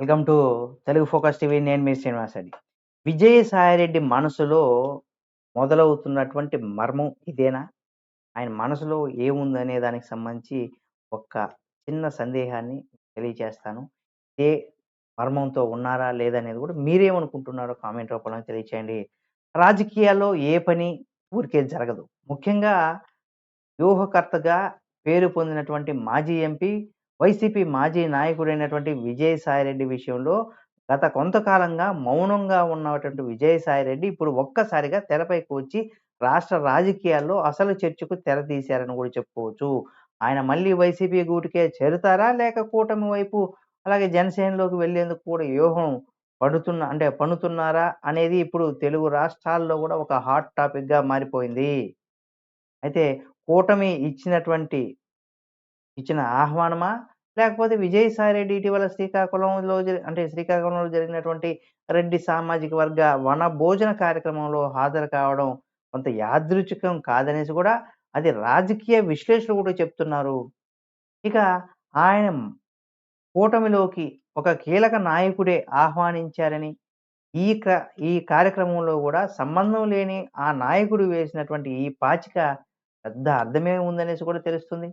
Welcome to Telugu Focus TV. నేను మీ శ్రీనివాసరెడ్డి. విజయసాయిరెడ్డి మనసులో మొదలవుతున్నటువంటి మర్మం ఇదేనా? ఆయన మనసులో ఏముందనే దానికి సంబంధించి ఒక చిన్న సందేహాన్ని తెలియచేస్తాను. ఏ మర్మంతో ఉన్నారా లేదనేది కూడా మీరేమనుకుంటున్నారో కామెంట్ రూపంలో తెలియచేయండి. రాజకీయాల్లో ఏ పని ఊరికే జరగదు. ముఖ్యంగా వ్యూహకర్తగా పేరు పొందినటువంటి మాజీ ఎంపీ వైసీపీ మాజీ నాయకుడైనటువంటి విజయసాయిరెడ్డి విషయంలో గత కొంతకాలంగా మౌనంగా ఉన్నటువంటి విజయసాయిరెడ్డి ఇప్పుడు ఒక్కసారిగా తెరపైకి వచ్చి రాష్ట్ర రాజకీయాల్లో అసలు చర్చకు తెర తీశారని కూడా చెప్పుకోవచ్చు. ఆయన మళ్ళీ వైసీపీ గూటికే చేరుతారా? లేక కూటమి వైపు అలాగే జనసేనలోకి వెళ్ళేందుకు కూడా వ్యూహం పడుతున్న అంటే పనుతున్నారా అనేది ఇప్పుడు తెలుగు రాష్ట్రాల్లో కూడా ఒక హాట్ టాపిక్గా మారిపోయింది. అయితే కూటమి ఇచ్చినటువంటి ఇచ్చిన ఆహ్వానమా? లేకపోతే విజయసాయిరెడ్డి ఇటీవల శ్రీకాకుళంలో అంటే శ్రీకాకుళంలో జరిగినటువంటి రెడ్డి సామాజిక వర్గ వన భోజన కార్యక్రమంలో హాజరు కావడం కొంత యాదృచ్ఛికం కాదనేసి కూడా అది రాజకీయ విశ్లేషకులు కూడా చెప్తున్నారు. ఇక ఆయన కూటమిలోకి ఒక కీలక నాయకుడే ఆహ్వానించారని ఈ ఈ కార్యక్రమంలో కూడా సంబంధం లేని ఆ నాయకుడు వేసినటువంటి ఈ పాచిక పెద్ద అర్థమే ఉందనేసి కూడా తెలుస్తుంది.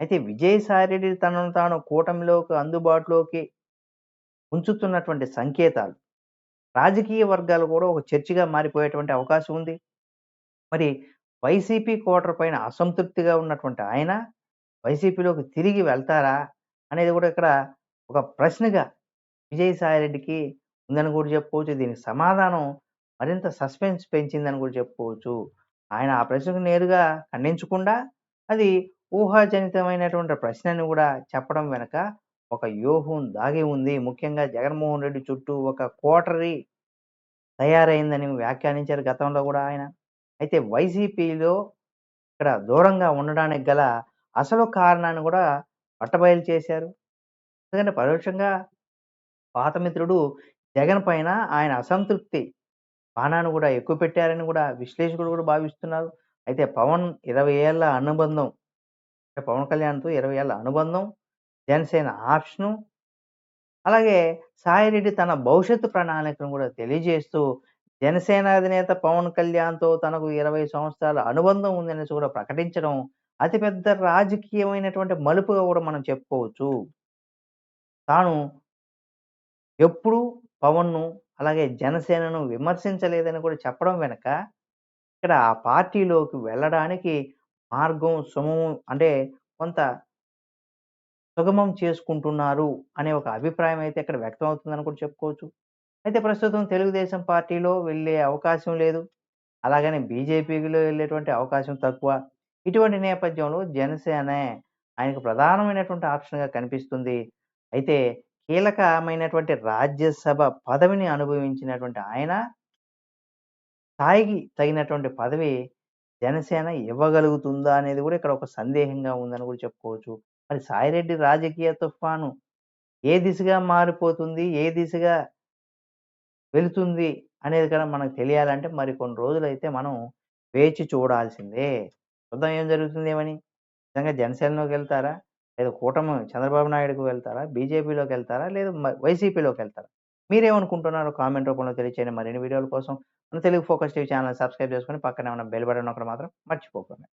అయితే విజయసాయిరెడ్డి తనను తాను కూటమిలోకి అందుబాటులోకి ఉంచుతున్నటువంటి సంకేతాలు. రాజకీయ వర్గాలు కూడా ఒక చర్చగా మారిపోయేటువంటి అవకాశం ఉంది. మరి వైసీపీ కోటర్ పైన అసంతృప్తిగా ఉన్నటువంటి ఆయన వైసీపీలోకి తిరిగి వెళ్తారా అనేది కూడా ఇక్కడ ఒక ప్రశ్నగా విజయసాయిరెడ్డికి ఉందని కూడా చెప్పుకోవచ్చు. దీనికి సమాధానం మరింత సస్పెన్స్ పెంచిందని కూడా చెప్పుకోవచ్చు. ఆయన ఆ ప్రశ్నకు నేరుగా ఖండించకుండా అది ఊహాజనితమైనటువంటి ప్రశ్నను కూడా చెప్పడం వెనక ఒక వ్యూహం దాగి ఉంది. ముఖ్యంగా జగన్మోహన్ రెడ్డి చుట్టూ ఒక కోటరీ తయారైందని వ్యాఖ్యానించారు గతంలో కూడా ఆయన. అయితే వైసీపీలో ఇక్కడ దూరంగా ఉండడానికి గల అసలు కారణాన్ని కూడా పట్టబయలు చేశారు. ఎందుకంటే పరోక్షంగా పాత మిత్రుడు జగన్ పైన ఆయన అసంతృప్తి బాణాన్ని కూడా ఎక్కువ పెట్టారని కూడా విశ్లేషకులు కూడా భావిస్తున్నారు. అయితే పవన్ ఇరవై ఏళ్ళ అనుబంధం పవన్ కళ్యాణ్తో ఇరవై ఏళ్ళ అనుబంధం జనసేన ఆప్షను అలాగే సాయిరెడ్డి తన భవిష్యత్తు ప్రణాళికను కూడా తెలియజేస్తూ జనసేన అధినేత పవన్ కళ్యాణ్తో తనకు ఇరవై సంవత్సరాల అనుబంధం ఉందనేసి కూడా ప్రకటించడం అతిపెద్ద రాజకీయమైనటువంటి మలుపుగా కూడా మనం చెప్పుకోవచ్చు. తాను ఎప్పుడు పవన్ను అలాగే జనసేనను విమర్శించలేదని కూడా చెప్పడం వెనక ఇక్కడ ఆ పార్టీలోకి వెళ్ళడానికి మార్గం సుమము అంటే కొంత సుగమం చేసుకుంటున్నారు అనే ఒక అభిప్రాయం అయితే ఇక్కడ వ్యక్తం అవుతుందని కూడా చెప్పుకోవచ్చు. అయితే ప్రస్తుతం తెలుగుదేశం పార్టీలో వెళ్ళే అవకాశం లేదు. అలాగనే బీజేపీలో వెళ్ళేటువంటి అవకాశం తక్కువ. ఇటువంటి నేపథ్యంలో జనసేన ఆయనకు ప్రధానమైనటువంటి ఆప్షన్గా కనిపిస్తుంది. అయితే కీలకమైనటువంటి రాజ్యసభ పదవిని అనుభవించినటువంటి ఆయన స్థాయికి తగినటువంటి పదవి జనసేన ఇవ్వగలుగుతుందా అనేది కూడా ఇక్కడ ఒక సందేహంగా ఉందని కూడా చెప్పుకోవచ్చు. మరి సాయిరెడ్డి రాజకీయ తుఫాను ఏ దిశగా మారిపోతుంది ఏ దిశగా వెళుతుంది అనేది కూడా మనకు తెలియాలంటే మరి కొన్ని రోజులైతే మనం వేచి చూడాల్సిందే. చూద్దాం ఏం జరుగుతుంది ఏమని? నిజంగా జనసేనలోకి వెళ్తారా? లేదా కూటమి చంద్రబాబు నాయుడుకు వెళ్తారా? బీజేపీలోకి వెళ్తారా? లేదా వైసీపీలోకి వెళ్తారా? మీరేమనుకుంటున్నారో కామెంట్ రూపంలో తెలియచేయండి. మరిన్ని వీడియోల కోసం మన Telugu Focus TV channel subscribe చేసుకొని పక్కనే ఉన్న బెల్ బటన్ ఒకటి మాత్రం మర్చిపోకండి.